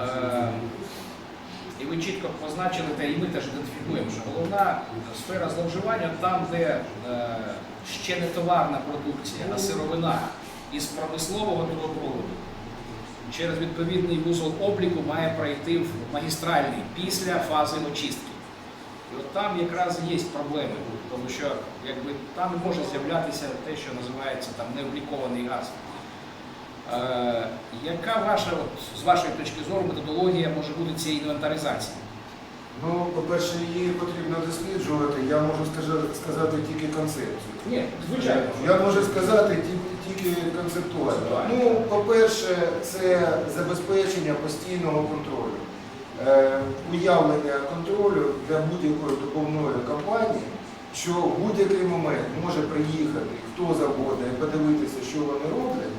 Е, І ви чітко позначили, та і ми теж ідентифікуємо, що головна сфера зловживання там, де е, ще не товарна продукція, а сировина із промислового трубопроводу через відповідний вузол обліку має пройти в магістральний після фази очистки. І от там якраз є проблеми, тому що якби, там може з'являтися те, що називається там, необлікований газ. Е, яка ваша, з вашої точки зору, методологія може бути цієї інвентаризації? Ну, по-перше, її потрібно досліджувати. Я можу сказати тільки концепцію. Ні, звичайно. Я можу сказати ті- тільки концептуально. Ну, по-перше, це забезпечення постійного контролю. Е, уявлення контролю для будь-якої добувної компанії, що в будь-який момент може приїхати хто завгодно і подивитися, що вони роблять,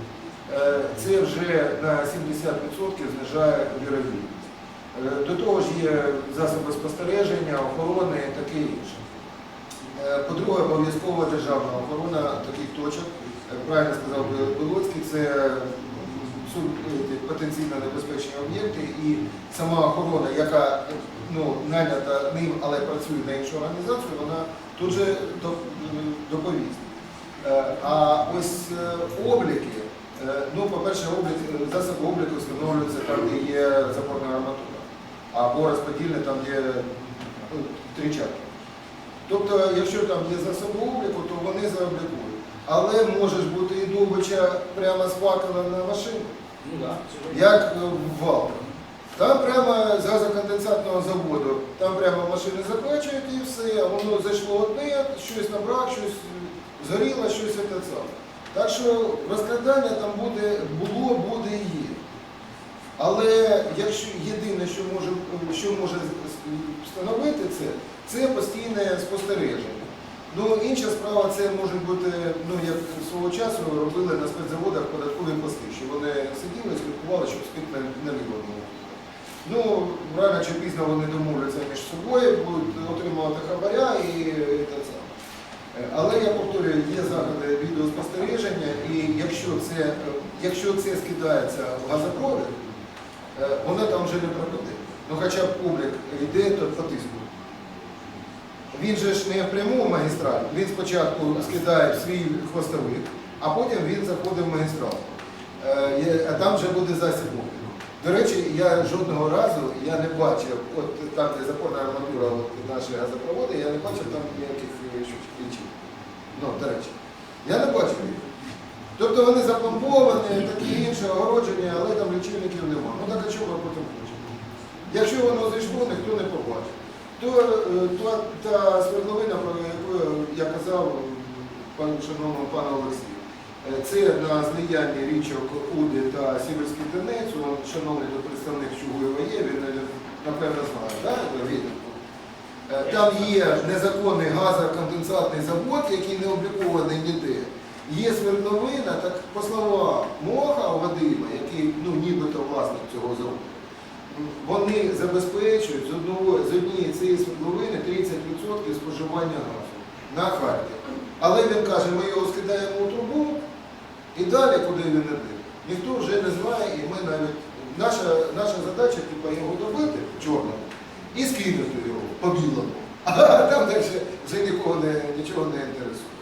е, це вже на 70% знижає вірогідність. Е, До того ж є засоби спостереження, охорони і таке інше. Е, По-друге, обов'язкова державна охорона таких точок. Правильно сказав Білоцький, це е, потенційно небезпечні об'єкти і сама охорона, яка ну, нанята ним, але працює на іншу організацію, вона тут же доповість. А ось обліки, ну, по-перше, засоби обліку встановлюються там, де є запорна арматура, або розподільне там, де ну, тричатки. Тобто, якщо там є засоби обліку, то вони заоблікують. Але може ж бути і добича прямо з факела на машину, Ну так. як е, в Валках. Там прямо з газоконденсатного заводу, там прямо машини закачують і все, а воно зайшло одне, щось набрав, щось згоріло, щось це саме. Так що розкрадання там буде, було, буде і є. Але якщо єдине, що може, що може встановити це, це постійне спостереження. Ну, інша справа, це може бути, ну як свого часу робили на спецзаводах податкові пости, що вони сиділи слідкували, щоб спит на, лівому. Ну, рано чи пізно вони домовляться між собою, будуть отримувати хабаря і, Але я повторюю, є заходи відеоспостереження, і якщо це, якщо це скидається в газопровід, е, воно там вже не пропаде. Ну хоча б облік йде, то по тиску. Він же ж не в пряму магістраль, він спочатку скидає свій хвостовик, а потім він заходить в магістраль. Е, А там вже буде засіб. До речі, я жодного разу я не бачив, от там, де запорна арматура, от наші газопроводи, я не бачив там ніяких ключів. Ну, до речі, я не бачив їх. Тобто вони запломбовані, такі інші огородження, але там лічильників немає. Ну так а чого потім хочемо? Якщо воно зайшло, ніхто не побачить. То, е, то та свердловина, про яку я казав пану шановному пану Олексію, е, це на злиянні річок Уди та Сіверський Донець, он, шановний представник Чугуєва є, він е, напевно знає, да? Е, Там є незаконний газоконденсатний завод, який не облікований ніде. Є свердловина, так по словам Моха Вадима, який ну, нібито власник цього заводу, вони забезпечують з, одного, з однієї цієї свердловини 30% споживання газу на Харків. Але він каже, ми його скидаємо у трубу і далі, куди він іде, ніхто вже не знає, і ми навіть наша, наша задача типу, його добити чорному і скинути його по білому. А там далі вже нікого не, нічого не інтересує.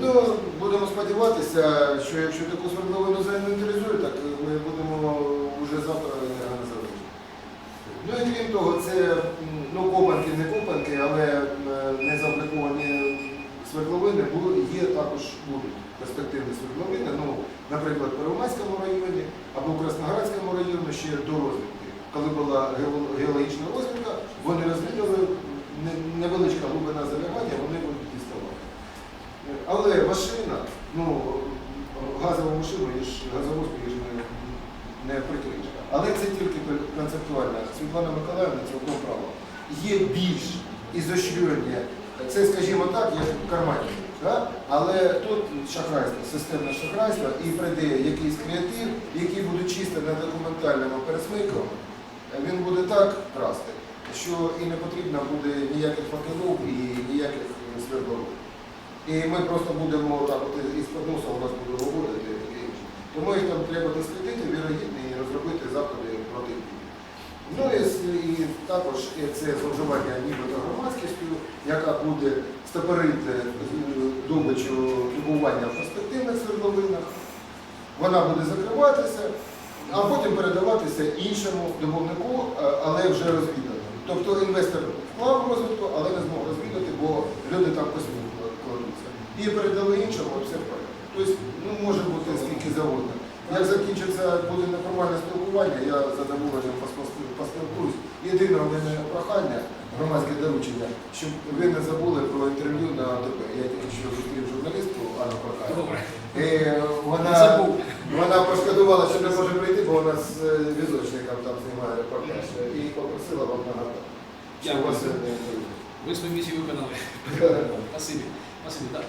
Ну, будемо сподіватися, що якщо таку свердловину заінвентаризують, так ми будемо вже завтра незалежні. Ну і крім того, це ну, копанки, не копанки, але м, не заобліковані свердловини є також будуть перспективні свердловини. Ну, наприклад, в Первомайському районі або в Красноградському районі ще до розвідки. Коли була геологічна розвідка, вони розвідали невеличка глибина залягання, вони будуть діставати. Але машина, ну, газову машину, газовозку ж не, не прикриєш. Але це тільки концептуально. Світлана Миколаївна цілком права. Є більш ізощрення, це, скажімо так, як в кармані. Да? Але тут шахрайство, системне шахрайство, і прийде якийсь креатив, який буде чисто на документальному пересмикуванні, він буде так красти, що і не потрібно буде ніяких факелів і ніяких свердловин. І ми просто будемо так от носа у нас буде виводити і таке інше. Тому їх там треба дослідити, вірогідно, і розробити заходи проти. також і також це зловживання нібито громадськістю, яка буде стопорити е, добичу добування в перспективних свердловинах. Вона буде закриватися, а потім передаватися іншому добувнику, е, але вже розвіданому. Тобто інвестор вклав розвитку, але не змог розвідати, бо люди там космі кладуться. І передали іншому, все в порядку. Тобто, ну, може бути скільки завгодно. Як закінчиться буде неформальне спілкування, я задоволенням поспілкуюсь-. Єдине у мене прохання, громадське доручення, щоб ви не забули про інтерв'ю на АТП. Я тільки що зустрів журналістку Анну. Добре. І вона, вона пошкодувала, що не може прийти, бо вона з е, візочником там знімає репортаж. І попросила вам нагадати. що у вас Дякую. інтерв'ю. Ви свою місію виконали. Спасибі. Спасибі. Так.